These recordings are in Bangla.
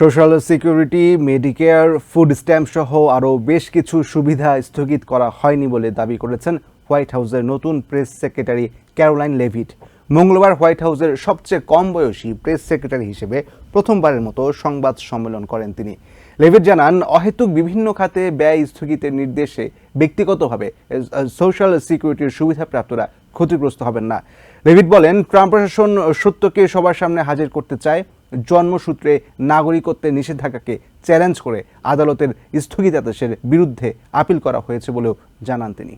Social security, Medicare, food stamp সহ আরও বেশ কিছু সুবিধা স্থগিত করা হয়নি বলে দাবি করেছেন হোয়াইট হাউসের নতুন প্রেস সেক্রেটারি ক্যারোলাইন লেভিট। মঙ্গলবার হোয়াইট হাউসের সবচেয়ে কম বয়সী প্রেস সেক্রেটারি হিসেবে প্রথমবারের মতো সংবাদ সম্মেলন করেন তিনি। লেভিট জানান, অহেতুক বিভিন্ন খাতে ব্যয় স্থগিতের নির্দেশে ব্যক্তিগতভাবে সোশ্যাল সিকিউরিটির সুবিধাপ্রাপ্তরা ক্ষতিগ্রস্ত হবেন না। লেভিট বলেন, ট্রাম্প প্রশাসন সত্যকে সবার সামনে হাজির করতে চায়। জন্মসূত্রে নাগরিকত্বের নিষেধাজ্ঞাকে চ্যালেঞ্জ করে আদালতের স্থগিতাদেশের বিরুদ্ধে আপিল করা হয়েছে বলেও জানান তিনি।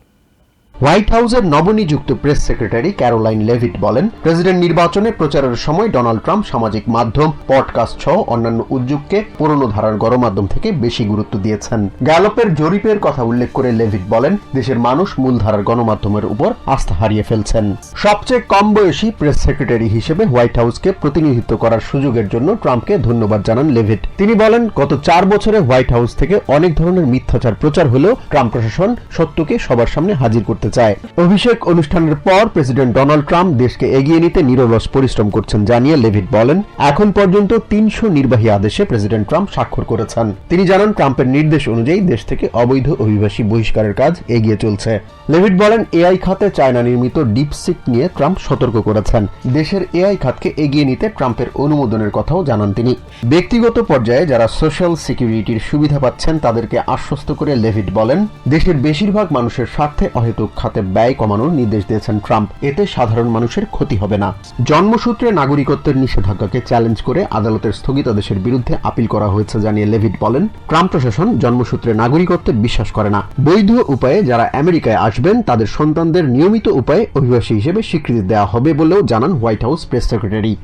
হোয়াইট হাউসের নবনিযুক্ত প্রেস সেক্রেটারি ক্যারোলাইন লেভিট বলেন, প্রেসিডেন্ট নির্বাচনে প্রচারের সময় ডোনাল্ড ট্রাম্প সামাজিক মাধ্যম, পডকাস্ট সহ অন্যান্য উদ্যোগকে পুরনো ধারার গণমাধ্যম থেকে বেশি গুরুত্ব দিয়েছেন। গ্যালপের জরিপের কথা উল্লেখ করে লেভিট বলেন, দেশের মানুষ মূলধারার গণমাধ্যমের উপর আস্থা হারিয়ে ফেলছেন। সবচেয়ে কম বয়সী প্রেস সেক্রেটারি হিসেবে হোয়াইট হাউসকে প্রতিনিধিত্ব করার সুযোগের জন্য ট্রাম্পকে ধন্যবাদ জানান লেভিট। তিনি বলেন, গত চার বছরে হোয়াইট হাউস থেকে অনেক ধরনের মিথ্যাচার প্রচার হলেও ট্রাম্প প্রশাসন সত্যকে সবার সামনে হাজির করতে চায়। অভিষেক অনুষ্ঠানের পর প্রেসিডেন্ট ডোনাল্ড ট্রাম্প দেশকে এগিয়ে নিতে নিরলস পরিশ্রম করছেন, জানিয়ে লেভিট বলেন। এখন পর্যন্ত তিনশো নির্বাহী আদেশে প্রেসিডেন্ট ট্রাম্প স্বাক্ষর করেছেন। তিনি জানান, ট্রাম্পের নির্দেশ অনুযায়ী দেশ থেকে অবৈধ অভিবাসী বহিষ্কারের কাজ এগিয়ে চলছে। লেভিট বলেন, এআই খাতে চায়না নির্মিত ডিপসিক নিয়ে ট্রাম্প সতর্ক করেছেন। দেশের এআই খাতকে এগিয়ে নিতে ট্রাম্পের অনুমোদনের কথাও জানান তিনি। ব্যক্তিগত পর্যায়ে যারা সোশ্যাল সিকিউরিটির সুবিধা পাচ্ছেন, তাদেরকে আশ্বস্ত করে লেভিট বলেন, দেশের বেশিরভাগ মানুষের স্বার্থে অহেতুক খাতে ব্যয় কমানোর নির্দেশ দিয়েছেন ট্রাম্প। এতে সাধারণ মানুষের ক্ষতি হবে না। জন্মসূত্রে নাগরিকত্বের নিষেধাজ্ঞাকে চ্যালেঞ্জ করে আদালতের স্থগিতাদেশের বিরুদ্ধে আপিল করা হয়েছে জানিয়ে লেভিট বলেন, ট্রাম্প প্রশাসন জন্মসূত্রে নাগরিকত্বে বিশ্বাস করে না। বৈধ উপায়ে যারা আমেরিকায় আসবেন, তাদের সন্তানদের নিয়মিত উপায়ে অভিবাসী হিসেবে স্বীকৃতি দেওয়া হবে বলেও জানান White House press secretary.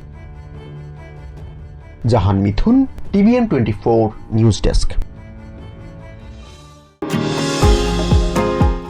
Jahan Mithun, TVN twenty four news desk.